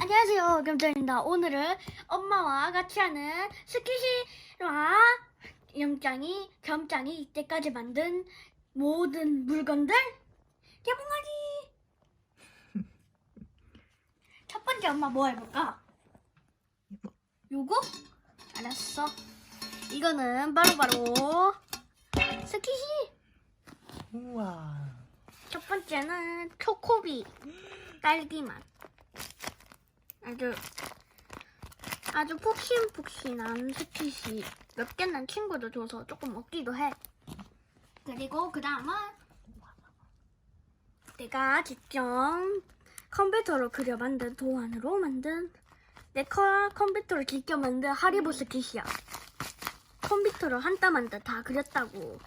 안녕하세요, 겸장입니다. 오늘은 엄마와 같이 하는 스키시와 영장이, 겸장이 이때까지 만든 모든 물건들 개봉하기! 첫 번째 엄마 뭐 해볼까? 이거. 요거? 알았어. 이거는 바로바로 스키시! 우와. 첫 번째는 초코비 딸기맛 아주 아주 푹신푹신한 스키시. 몇 개는 친구도 줘서 조금 먹기도 해. 그리고 그 다음은 내가 직접 컴퓨터로 그려 만든 도안으로 만든 내 커- 컴퓨터로 직접 만든 하리보 스키시야. 컴퓨터로 한땀 한땀 다 그렸다고.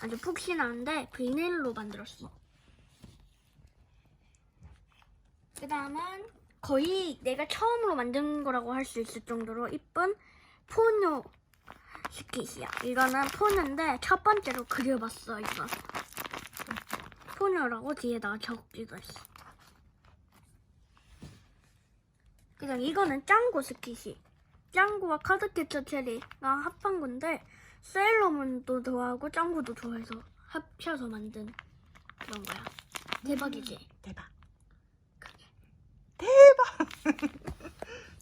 아주 푹신한데 비닐로 만들었어. 그 다음은 거의 내가 처음으로 만든 거라고 할 수 있을 정도로 이쁜 포뇨 스킷이야. 이거는 포뇨인데 첫 번째로 그려봤어 이거. 포뇨라고 뒤에다가 적기도 했어. 그 다음 이거는 짱구 스킷이. 짱구와 카드캐쳐 체리가 합한 건데 세일러문도 좋아하고 짱구도 좋아해서 합쳐서 만든 그런 거야. 대박이지? 대박.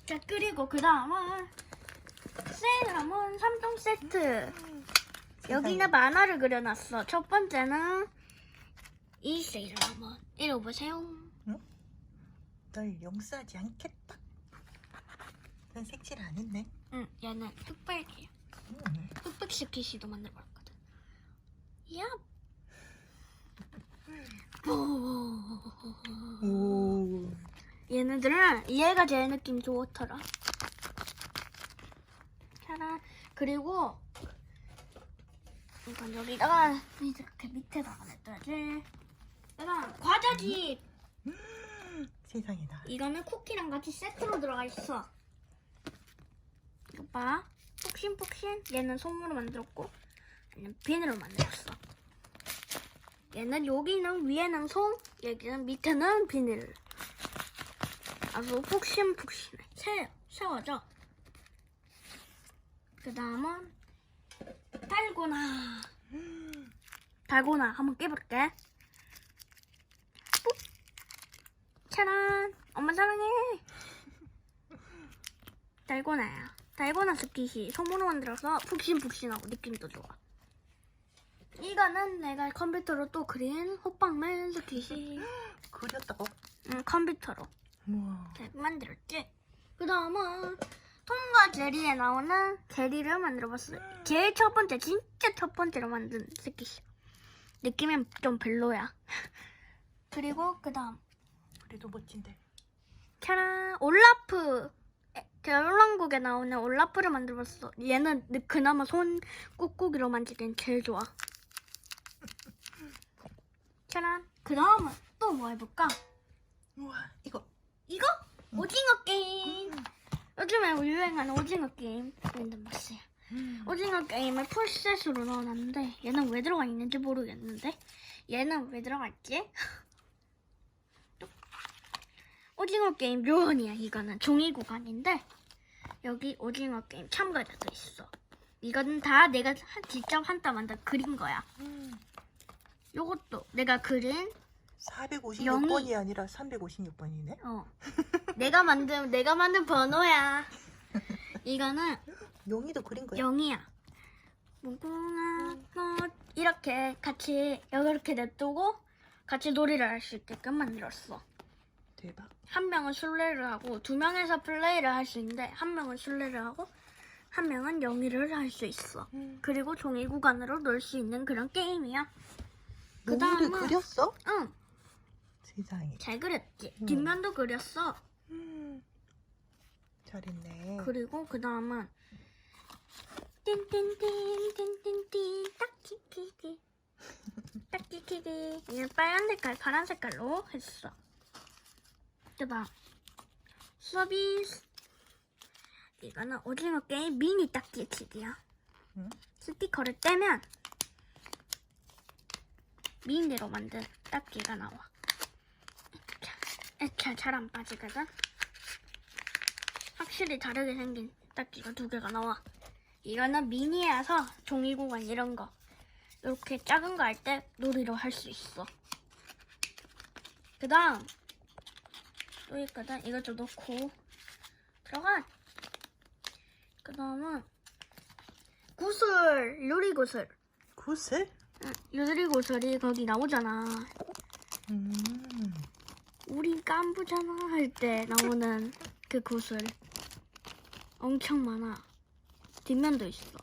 자 그리고 그 다음은 세일러문 3종 세트. 여기는 만화를 그려놨어. 첫 번째는 이 세일러문. 읽어보세요. 널 용서하지 않겠다. 난 색칠 안 했네. 응, 얘는 흑백이야. 음. 흑백 스키시도 만들어봤거든. 야. 오. 오. 얘네들은 얘가 제일 느낌 좋더라. 짜란. 그리고 이건 여기다가 이렇게 밑에다가 놔둬야지. 그다음 과자집. 세상에나. 이거는 쿠키랑 같이 세트로 들어가 있어. 이거 봐. 폭신폭신. 얘는 솜으로 만들었고, 얘는 비닐로 만들었어. 얘는 여기는 위에는 솜, 여기는 밑에는 비닐. 아주 폭신폭신해. 새, 새워져. 그 다음은 달고나. 달고나 한번 깨볼게.ปุ๊ 짜란! 엄마 사랑해! 달고나야. 달고나 스킷이 솜으로 만들어서 푹신푹신하고 느낌도 좋아. 이거는 내가 컴퓨터로 또 그린 호빵맨 스킷이 그렸다고? 응, 컴퓨터로 우와. 만들었지. 그 다음은 톰과 제리에 나오는 제리를 만들어봤어요. 제일 첫 번째, 진짜 첫 번째로 만든 스킷이. 느낌은 좀 별로야. 그리고 그 다음 그래도 멋진데. 짜란 올라프 겨울왕국에 나오는 올라프를 만들었어 얘는 느- 그나마 손 꾹꾹이로 만지기엔 제일 좋아 짜란 그 다음은 또 뭐 해볼까? 우와. 이거. 이거? 오징어 게임 요즘에 유행하는 오징어 게임 음. 오징어 게임을 풀셋으로 넣어놨는데 얘는 왜 들어가 있는지 모르겠는데 얘는 왜? 또. 오징어 게임 묘원이야 이거는 종이 구간인데 여기 오징어 게임 참가자도 있어 이거는 다 내가 한- 직접 한땀 한땀 그린 거야 음. 요것도 내가 그린 456번이 아니라 356번이네. 어 내가 만든 내가 만든 번호야 이거는 용이도 그린 거야. 영이야. 무궁화 꽃 이렇게 같이 이렇게 냅두고 같이 놀이를 할 수 있게끔 만들었어. 대박. 한 명은 술래를 하고 두 명에서 플레이를 할 수 있는데 한 명은 술래를 하고 한 명은 영이를 할 수 있어. 음. 그리고 종이 구간으로 놀 수 있는 그런 게임이야. 용이를 그다음은- 그렸어? 응, 세상에. 잘 그렸지. 음. 뒷면도 그렸어. 음. 잘했네. 그리고 그 다음은 띵띵띵 띵띵띵 딱지키기 딱지키기 얘는 빨간 색깔 파란 색깔로 했어 그다음 서비스 이거는 오징어 게임 미니 딱지키기야 응? 스티커를 떼면 미니로 만든 딱지가 나와 잘잘안 빠지거든. 확실히 다르게 생긴 딱지가 두 개가 나와. 이거는 미니라서 종이 구간 이런 거 이렇게 작은 거 할 때 놀이로 할 수 있어. 그 다음 또 있거든. 이것 좀 넣고 들어가. 그 다음은 구슬 요리구슬. 구슬? 응, 요리구슬이 거기 나오잖아. 음. 우리 깐부잖아 할 때 나오는 그 구슬 엄청 많아. 뒷면도 있어.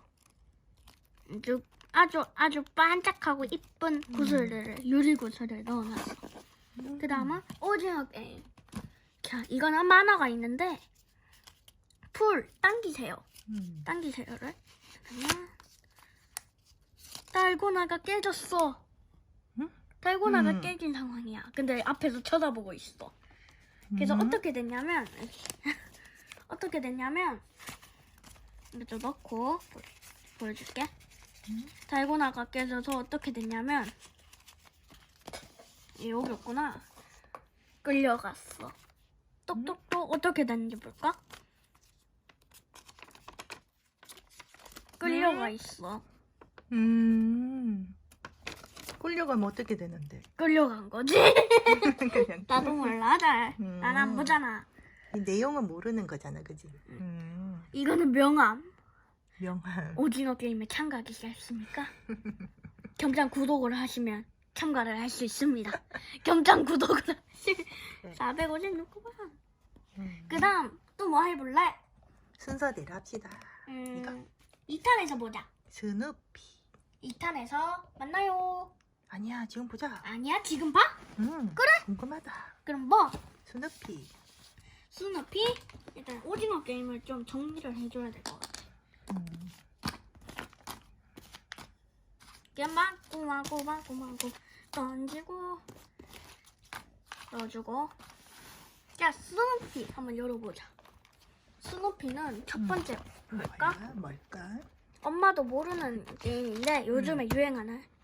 아주 아주 아주 반짝하고 이쁜 구슬들을 유리 구슬을 넣어놨어. 그 다음은 오징어 게임. 자, 이거는 만화가 있는데 풀 당기세요. 음. 당기세요를. 그러면 달고나가 깨졌어. 응? 달고나가 음. 깨진 상황이야. 근데 앞에서 쳐다보고 있어. 그래서 음. 어떻게 됐냐면 어떻게 됐냐면 이거 좀 넣고 보- 보여줄게. 음. 달고나가 깨져서 어떻게 됐냐면 이 여기 없구나. 끌려갔어. 똑똑똑 어떻게 됐는지 볼까? 끌려가 있어. 음. 끌려가면 어떻게 되는데? 끌려간 거지. 그냥 나도 몰라 잘. 음. 난 안 보잖아. 이 내용은 모르는 거잖아, 그지? 음. 이거는 명함. 명함. 오징어 게임에 참가하시겠습니까? 겸장 구독을 하시면 참가를 할 수 있습니다. 겸장 구독을 하시면 네. 456구만. 음. 그 다음 또 뭐 해볼래? 순서대로 합시다. 음, 2탄에서 보자. 스누피. 2탄에서 만나요. 아니야, 지금 보자. 아니야 지금 봐? 음. 그래? 궁금하다. 그럼 뭐? 스누피. 스누피? 일단 오징어 게임을 좀 정리를 해줘야 될 것 같아. 음. 막고 막고 막고 던지고 넣어주고 자 스누피 한번 열어보자 스누피는 첫 번째 뭘까? 뭐야? 뭘까? 엄마도 모르는 게임인데 요즘에 유행하는 펄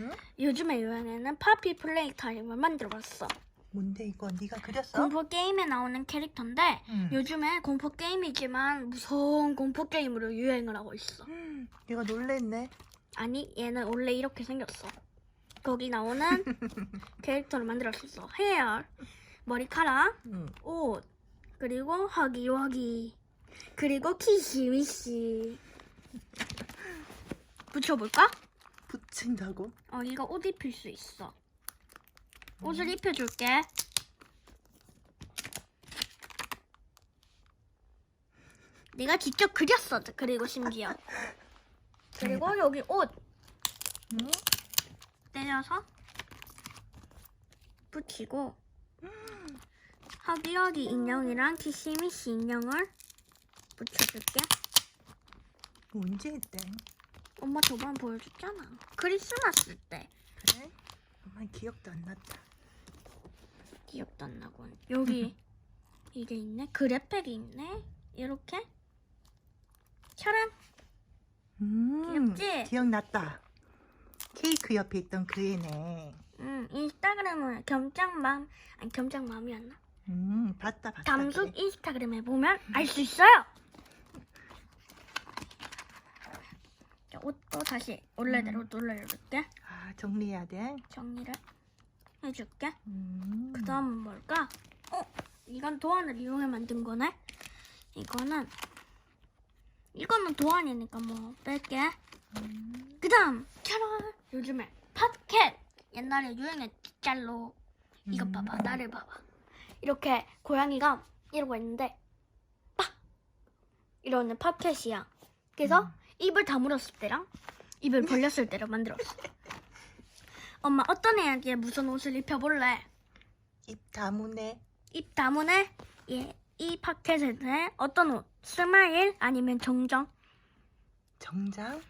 응? 요즘에 유행하는 파피 플레이 타임을 만들어봤어 뭔데 이거? 네가 그렸어? 공포 게임에 나오는 캐릭터인데 음. 요즘에 공포 게임이지만 무서운 공포 게임으로 유행을 하고 있어 음, 얘가 놀랬네. 아니 얘는 원래 이렇게 생겼어. 거기 나오는 캐릭터를 만들었어. 헤어, 머리카락, 음. 옷, 그리고 허기허기, 그리고 키시미시. 붙여볼까? 붙인다고? 어 이거 옷 입힐 수 있어. 옷을 입혀줄게. 내가 직접 그렸어. 그리고 심지어. 그리고 여기 옷 음? 때려서 붙이고 허기허기 인형이랑 키시미시 인형을 붙여줄게. 언제 했대? 엄마 저번 보여줬잖아. 크리스마스 때. 그래? 엄마 기억도 안 났다. 기억도 안 나고. 여기 이게 있네. 그래팩이 있네. 이렇게. 혈안. 음, 귀엽지? 기억났다. 케이크 옆에 있던 그 애네. 음, 인스타그램은 겸장맘, 아니 겸장맘이었나? 음, 봤다, 봤다. 그래. 인스타그램에 보면 알 수 있어요. 자, 옷도 다시 원래대로 눌러줄게. 아, 정리해야 돼. 정리를 해줄게. 음. 그 다음은 뭘까? 어, 이건 도안을 이용해 만든 거네. 이거는 이거는 도안이니까 뭐 뺄게. 음. 그 다음 캐럴 요즘에 팝캣 옛날에 유행했잖로. 이거 음. 봐봐, 나를 봐봐. 이렇게 고양이가 이러고 있는데 팍 이러는 팝캣이야. 그래서 음. 입을 다물었을 때랑 입을 벌렸을 때를 만들었어. 엄마 어떤 애에게 무슨 옷을 입혀볼래? 입 다무네. 입 다문에 예, 이 팝켓에 어떤 옷? 스마일 아니면 정정? 정장?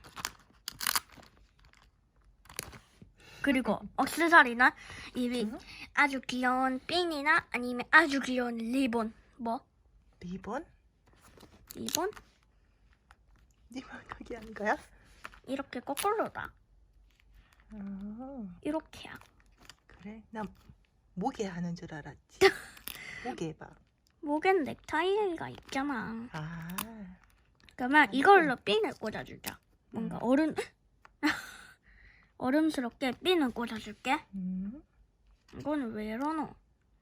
그리고 억세사리나 입이 응? 아주 귀여운 핀이나 아니면 아주 귀여운 리본 뭐? 리본? 리본? 리본 거기 한 거야? 이렇게 거꾸로다 어, 이렇게야 그래. 나 목에 하는 줄 알았지. 목에 해봐. 목엔 넥타이가 있잖아. 아. 그러면 이걸로 핀을 꽂아주자. 뭔가 음. 어른 어른스럽게 핀을 꽂아줄게. 음. 이거는 왜 이러노?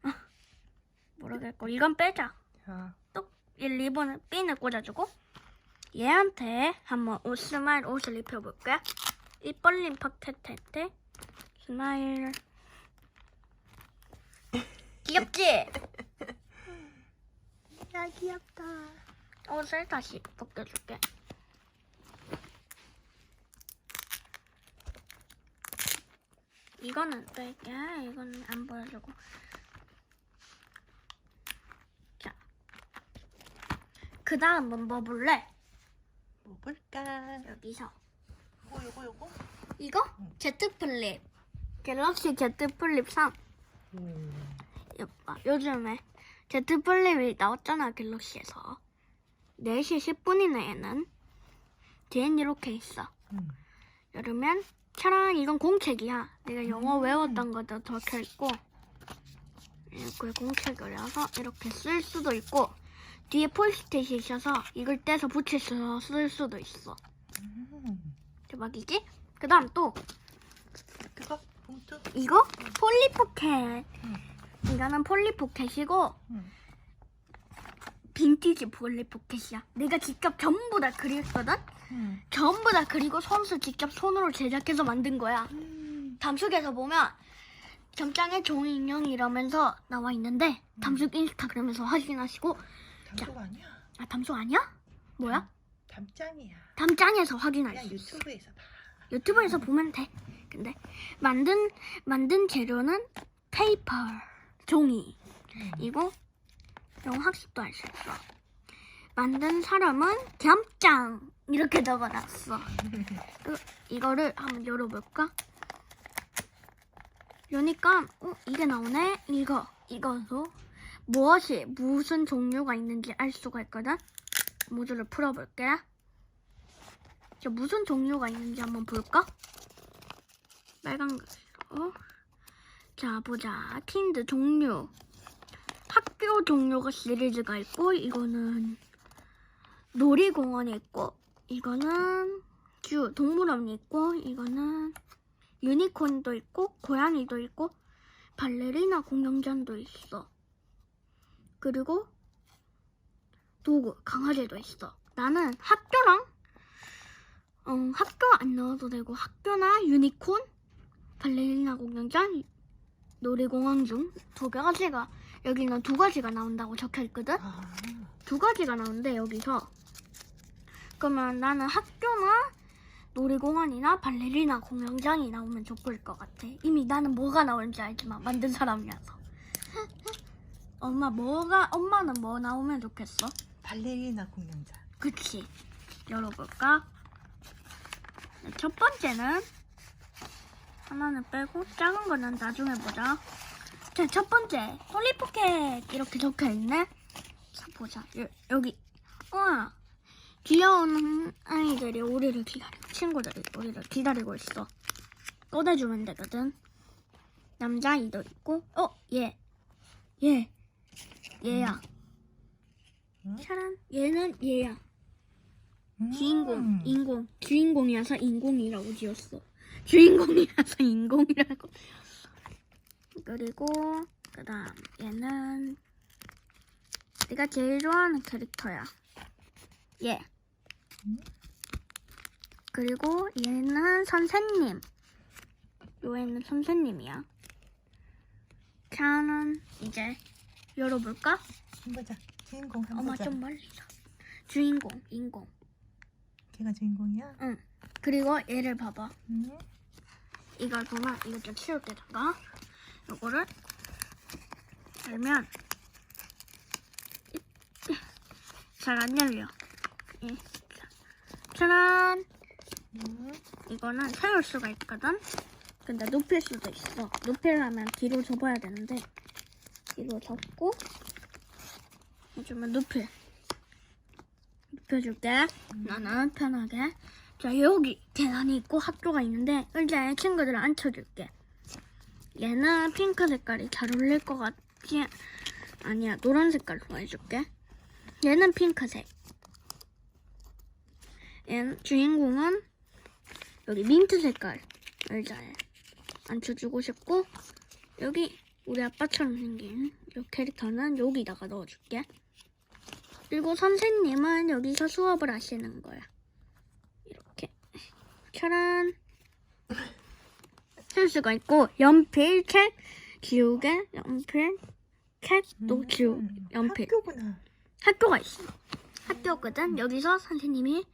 모르겠고 이건 빼자. 자. 이 리본을 핀을 꽂아주고 얘한테 한번 옷 스마일 옷을 입혀볼게. 입 벌린 팍테테테 스마일 귀엽지? 야 귀엽다. 옷을 다시 벗겨줄게. 이거는 뺄게. 이거는 안 보여주고. 자. 그 다음은 뭐 볼래? 뭐 볼까? 여기서. 요거 요거 요거. 이거? 응. Z 플립. 갤럭시 Z 플립 3. 음. 봐, 요즘에 Z 플립이 나왔잖아, 갤럭시에서. 4시 10분이네, 얘는. 뒤엔 이렇게 있어. 음. 이러면 차라리 이건 공책이야. 내가 영어 음. 외웠던 것도 적혀 있고 이렇게 공책이라서 이렇게 쓸 수도 있고 뒤에 폴스트잇이 있어서 이걸 떼서 붙일 수, 쓸 수도 있어. 음. 대박이지? 그 다음 또 그거 봉투. 이거 폴리포켓. 음. 이거는 폴리포켓이고 음. 빈티지 폴리포켓이야. 내가 직접 전부 다 그렸거든? 음. 전부 다 그리고 손수 직접 손으로 제작해서 만든 거야. 음. 담숙에서 보면 점장의 종이 인형 이러면서 나와 있는데 담숙 인스타그램에서 확인하시고 담도 아니야. 아 담숙 아니야? 뭐야? 담장이야. 담장에서 확인할 수 있어. 유튜브에서 봐. 유튜브에서 보면 돼. 근데 만든 만든 재료는 페이퍼 종이 음. 이거 영어 학습도 할 수 있어. 만든 사람은 겸장 이렇게 적어놨어. 그, 이거를 한번 열어볼까? 여니까 어, 이게 나오네. 이거 이거도 무엇이 무슨 종류가 있는지 알 수가 있거든. 모듈을 풀어볼게. 자, 무슨 종류가 있는지 한번 볼까? 빨간 글씨로. 자, 보자. 킨드 종류. 학교 종류가 시리즈가 있고, 이거는 놀이공원이 있고, 이거는 주 동물원이 있고, 이거는 유니콘도 있고, 고양이도 있고, 발레리나 공연장도 있어. 그리고 도구, 강아지도 있어. 나는 학교랑 어, 학교 안 넣어도 되고 학교나 유니콘, 발레리나 공연장, 놀이공원 중 두 가지가 여기는 두 가지가 나온다고 적혀 있거든. 아. 두 가지가 나오는데 여기서 그러면 나는 학교나 놀이공원이나 발레리나 공연장이 나오면 좋을 것 같아. 이미 나는 뭐가 나올지 알지만 만든 사람이라서. 엄마 뭐가 엄마는 뭐 나오면 좋겠어? 발레리나 공연장. 그치. 열어볼까? 첫 번째는 하나는 빼고 작은 거는 나중에 보자. 자, 첫 번째 폴리포켓 이렇게 적혀 있네. 자, 보자. 여, 여기. 우와. 귀여운 아이들이 우리를 기다리고 친구들이 우리를 기다리고 있어. 꺼내주면 되거든. 남자아이도 있고, 어, 얘, 얘, 얘야. 응? 차란, 얘는 얘야. 음. 주인공, 인공, 주인공이라서 인공이라고 지었어. 주인공이라서 인공이라고. 그리고 그다음 얘는 내가 제일 좋아하는 캐릭터야. 얘. 음? 그리고 얘는 선생님. 요애는 선생님이야. 자는 이제 열어볼까? 보자. 주인공 한번 엄마 보자. 좀 멀리서. 주인공, 인공. 걔가 주인공이야? 응. 그리고 얘를 봐봐. 응. 이걸 보면 이거 좀 치울 때다가 요거를 열면 잘 안 열려. 예. 짜란. 응. 이거는 세울 수가 있거든. 근데 높일 수도 있어. 높이려면 뒤로 접어야 되는데 이거 잡고 좀만 눕혀. 눕혀줄게. 나는 편하게. 자 여기 계단이 있고 학교가 있는데 의자에 친구들을 앉혀줄게. 얘는 핑크 색깔이 잘 어울릴 것 같지 아니야. 노란 색깔로 해줄게. 얘는 핑크색. 얘는 주인공은 여기 민트 색깔 의자에 앉혀주고 싶고 여기 우리 아빠처럼 생긴 이 캐릭터는 여기다가 넣어줄게. 그리고 선생님은 여기서 수업을 하시는 거야. 이렇게. 차란. 쓸 수가 있고, 연필, 책, 지우개, 연필, 책또 지우, 음, 연필. 학교구나. 학교가 있어. 학교거든. 여기서 선생님이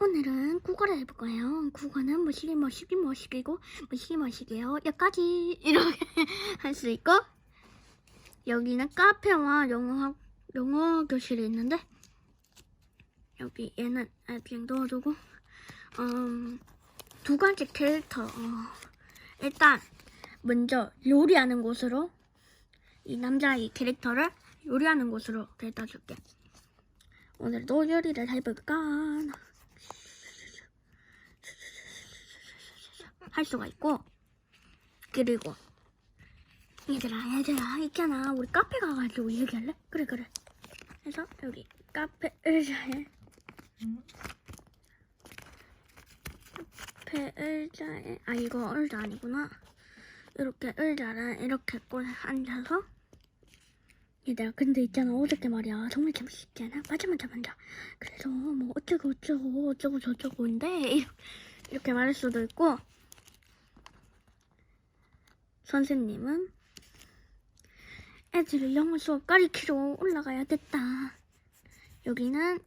오늘은 국어를 해볼 거예요. 국어는 무시기 무시기 무시기고 무시기 무시기요. 여기까지 이렇게 할 수 있고 여기는 카페와 영어 영어 교실이 있는데 여기 얘는 그냥 넣어두고 음, 두 가지 캐릭터 어, 일단 먼저 요리하는 곳으로 이 남자의 캐릭터를 요리하는 곳으로 데려다 줄게. 오늘도 요리를 해볼까? 할 수가 있고 그리고 얘들아 얘들아 있잖아. 우리 카페 가가지고 얘기할래? 그래 그래. 해서 여기 카페 의자에 음. 카페 의자에 아 이거 의자 아니구나. 이렇게 의자를 이렇게 꽂 앉아서. 얘들아 근데 있잖아. 어저께 말이야. 정말 재밌지 않아? 맞아 맞아 맞아 그래서 뭐 어쩌고 어쩌고 어쩌고 저쩌고인데 이렇게 말할 수도 있고 선생님은 애들을 영어 수업 가리키러 올라가야 됐다. 여기는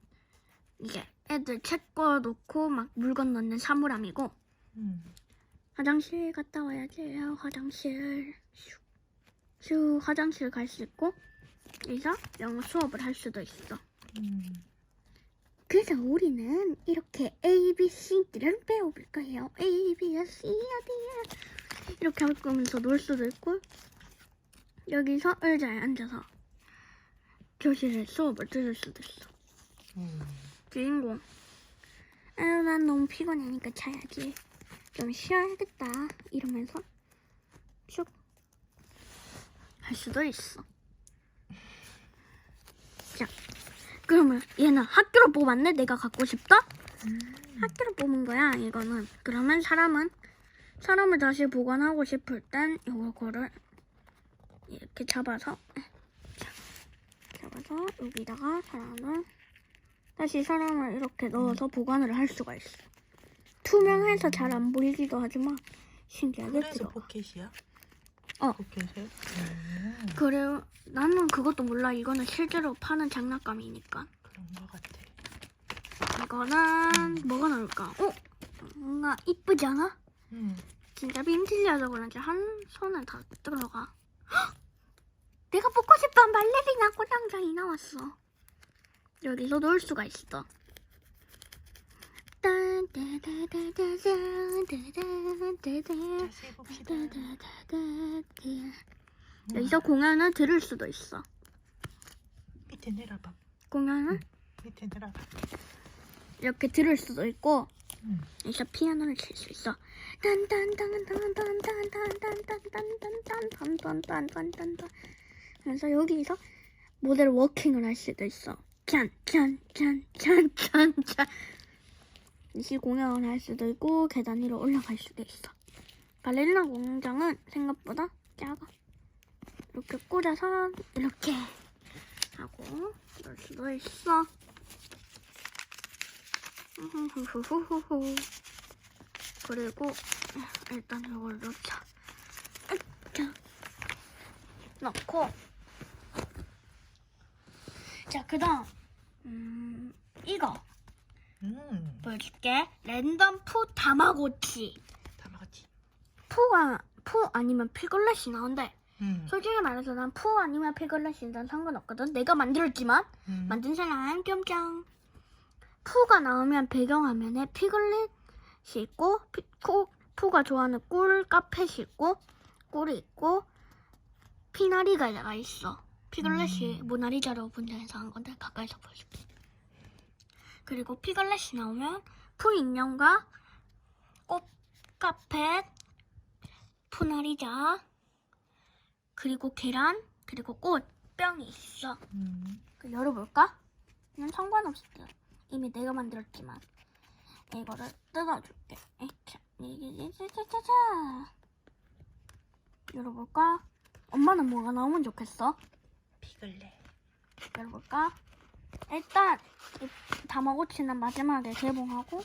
이제 애들 책 꺼놓고 막 물건 넣는 사물함이고 음. 화장실 갔다 와야 돼요. 화장실 슈. 화장실 갈 수 있고 그래서 영어 수업을 할 수도 있어 음. 그래서 우리는 이렇게 A, B, C들을 배워볼 거예요 A, B, C, D, e. 이렇게 하면서 놀 수도 있고 여기서 의자에 앉아서 교실에 수업을 들을 수도 있어. 음. 주인공. 아유 난 너무 피곤하니까 자야지. 좀 쉬어야겠다. 이러면서 쭉 할 수도 있어. 자, 그러면 얘는 학교로 뽑았네. 내가 갖고 싶다. 음. 학교로 뽑은 거야. 이거는 그러면 사람은 사람을 다시 보관하고 싶을 땐 요거를 이렇게 잡아서 네. 잡아서 여기다가 사람을 다시 사람을 이렇게 넣어서 보관을 할 수가 있어. 투명해서 음. 잘안 보이기도 하지만 신기하게 그래서 들어가. 포켓이야? 어. 포켓이요? 음. 그래 나는 그것도 몰라. 이거는 실제로 파는 장난감이니까. 그런 거 같아. 이거는 음. 뭐가 나올까? 어? 뭔가 이쁘지 않아? 음. 진짜 빔틀려서 그런지 한 손은 다 들어가. 헉! 내가 보고 싶던 발레리나 꼬장장이 나왔어. 여기서 놀 수가 있어. 여기서 공연을 들을 수도 있어. 밑에 내려봐. 공연을? 응. 밑에 내려봐. 이렇게 들을 수도 있고 응. 여기서 피아노를 칠 수 있어. 딴딴딴딴딴딴딴딴딴딴딴딴딴딴딴딴 그래서 여기서 모델 워킹을 할 수도 있어. 짠짠짠짠짠짠 이시 공연을 할 수도 있고 계단 위로 올라갈 수도 있어. 발레리나 공장은 생각보다 작아. 이렇게 꽂아서 이렇게 하고 그럴 수도 있어. 후후후후후. 그리고 일단 이걸 넣자. 자, 넣고 자 그다음 음 이거 음. 보여줄게. 랜덤 푸 다마고치. 다 먹었지. 푸가 푸 아니면 피글렛이 나온대. 음. 솔직히 말해서 난 푸 아니면 피글렛이 난 상관없거든. 내가 만들었지만 음. 만든 사람 겸장. 푸가 나오면 배경화면에 피글렛이 있고 피, 푸, 푸가 좋아하는 꿀 카펫이 있고 꿀이 있고 피나리가 가 있어. 피글렛이 음. 모나리자로 분장해서 한 건데 가까이서 보여줄게. 그리고 피글렛이 나오면 푸 인형과 꽃 카펫, 푸나리자 그리고 계란 그리고 꽃 뚜껑이 있어. 음. 그 열어볼까? 그냥 상관없어. 이미 내가 만들었지만 이거를 뜯어줄게. 에차, 이기기기기기자. 열어볼까? 엄마는 뭐가 나오면 좋겠어? 피글렛. 열어볼까? 일단 이 다마고치는 마지막에 개봉하고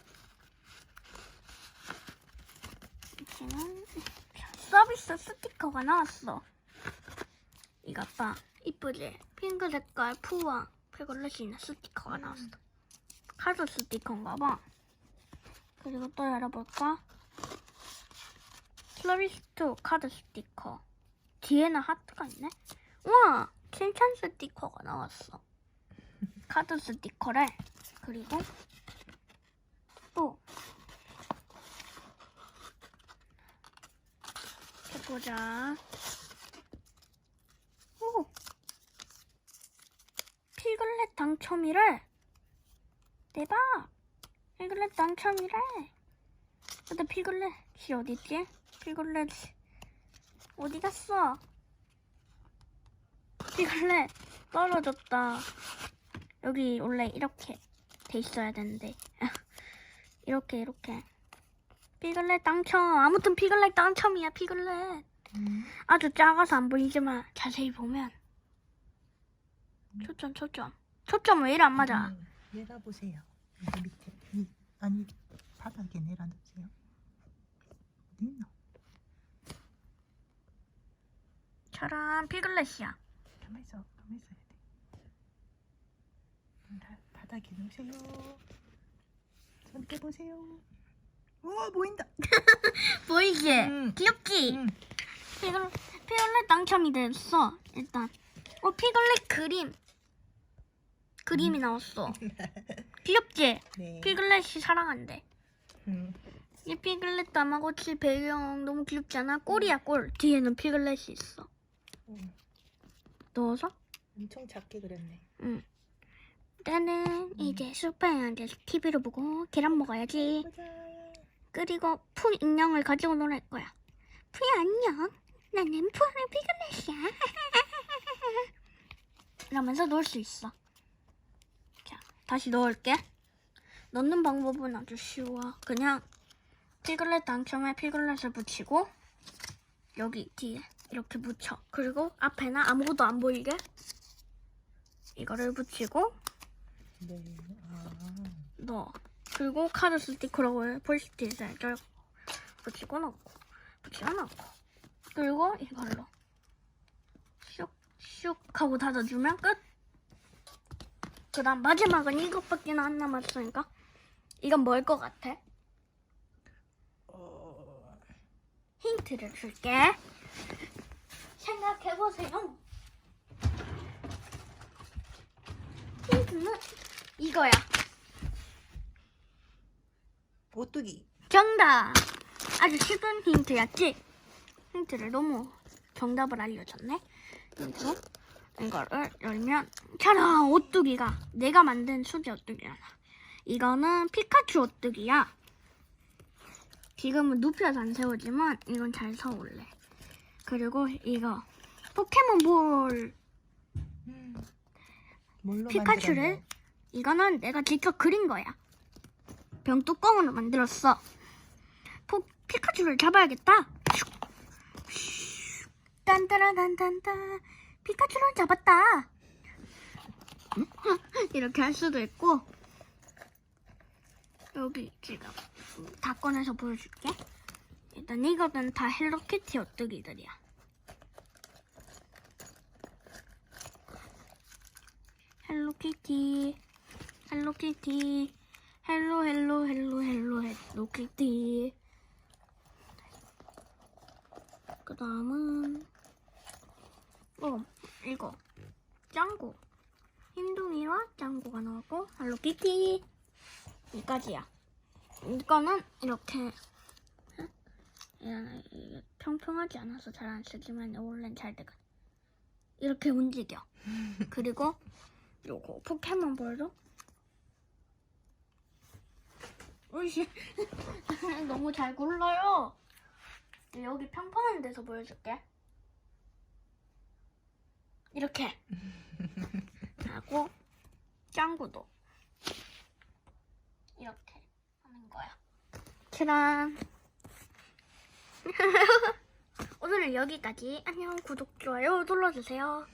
이렇게는 자, 서비스 스티커가 나왔어. 이거 봐. 이쁘지? 핑크 색깔 푸와 피글렛이 있는 스티커가 나왔어. 카드 스티커인가 봐. 그리고 또 열어볼까? 슬러비스트 카드 스티커. 뒤에는 하트가 있네? 우와! 칭찬 스티커가 나왔어. 카드 스티커래. 그리고 또 해보자. 오! 피글렛 당첨이래. 대박! 피글렛 당첨이래. 근데 피글렛 이 어딨지? 피글렛 어디 갔어? 피글렛 떨어졌다. 여기 원래 이렇게 돼 있어야 되는데 이렇게 이렇게 피글렛 당첨 아무튼 피글렛 당첨이야 피글렛 음. 아주 작아서 안 보이지만 자세히 보면 초점 초점 초점 왜 이래 안 맞아 음, 내려 보세요. 여기 밑에. 이, 아니 바닥에 내려 놓으세요. 어디 있나? 저런 피글렛이야 가만 있어. 가만 있어야 돼. 바- 바닥에 놓으세요. 손 깨보세요. 우와 보인다. 보이지 음. 귀엽지 음. 피글 피글렛 당첨이 됐어 일단 어 피글렛 그림 그림이 나왔어. 귀엽지? 네. 피글렛이 사랑한대 음. 이 피글렛 다마고치 배경 너무 귀엽지 않아? 꼴이야 꼴 뒤에는 피글렛이 있어. 음. 넣어서? 엄청 작게 그렸네. 응 나는 이제 소파에 앉아서 TV를 보고 계란 먹어야지. 보자. 그리고 푸 인형을 가지고 놀 거야. 푸야 안녕 나는 푸는 피글렛이야. 이러면서 놀 수 있어. 자 다시 넣을게 넣는 방법은 아주 쉬워 그냥 피글렛 당첨에 피글렛을 붙이고 여기 뒤에 이렇게 붙여 그리고 앞에는 아무것도 안 보이게 이거를 붙이고 네. 아. 넣어. 그리고 카드 스티커로 포스트잇을 쩔고 붙이고 넣고 붙이고 넣고 그리고 이걸로 슉슉 하고 닫아주면 끝. 그 다음 마지막은 이것밖에 안 남았으니까 이건 뭘 것 같아? 어. 힌트를 줄게. 생각해보세요. 힌트는 이거야. 오뚜기. 정답! 아주 쉬운 힌트였지? 힌트를 너무 정답을 알려줬네? 그리고 이거를 열면 짜란! 오뚜기가 내가 만든 수제 오뚜기야. 이거는 피카츄 오뚜기야. 지금은 눕혀서 안 세우지만 이건 잘 서올래. 그리고 이거 포켓몬볼 음. 피카츄를 만들었나요? 이거는 내가 직접 그린 거야. 병 뚜껑으로 만들었어. 포, 피카츄를 잡아야겠다. 슉, 슉, 딴따라단단단 피카츄를 잡았다. 이렇게 할 수도 있고 여기 지금 다 꺼내서 보여줄게. 일단 이거는 다 헬로키티 오뚜기들이야. 헬로키티 헬로키티 헬로 헬로 헬로 헬로 헬로키티 그 다음은 어 이거. 짱구. 흰둥이와 짱구가 나오고 헬로키티 이까지야. 이거는 이렇게 평평하지 않아서 잘 안 쓰지만 원래는 잘 되거든. 이렇게 움직여. 그리고 요거 포켓몬 볼도? 으이씨. 너무 잘 굴러요. 여기 평평한 데서 보여줄게 이렇게 하고 짱구도 이렇게 하는 거야. 짜란. 오늘은 여기까지. 안녕 구독 좋아요 눌러주세요.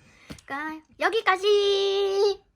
그러니까 여기까지.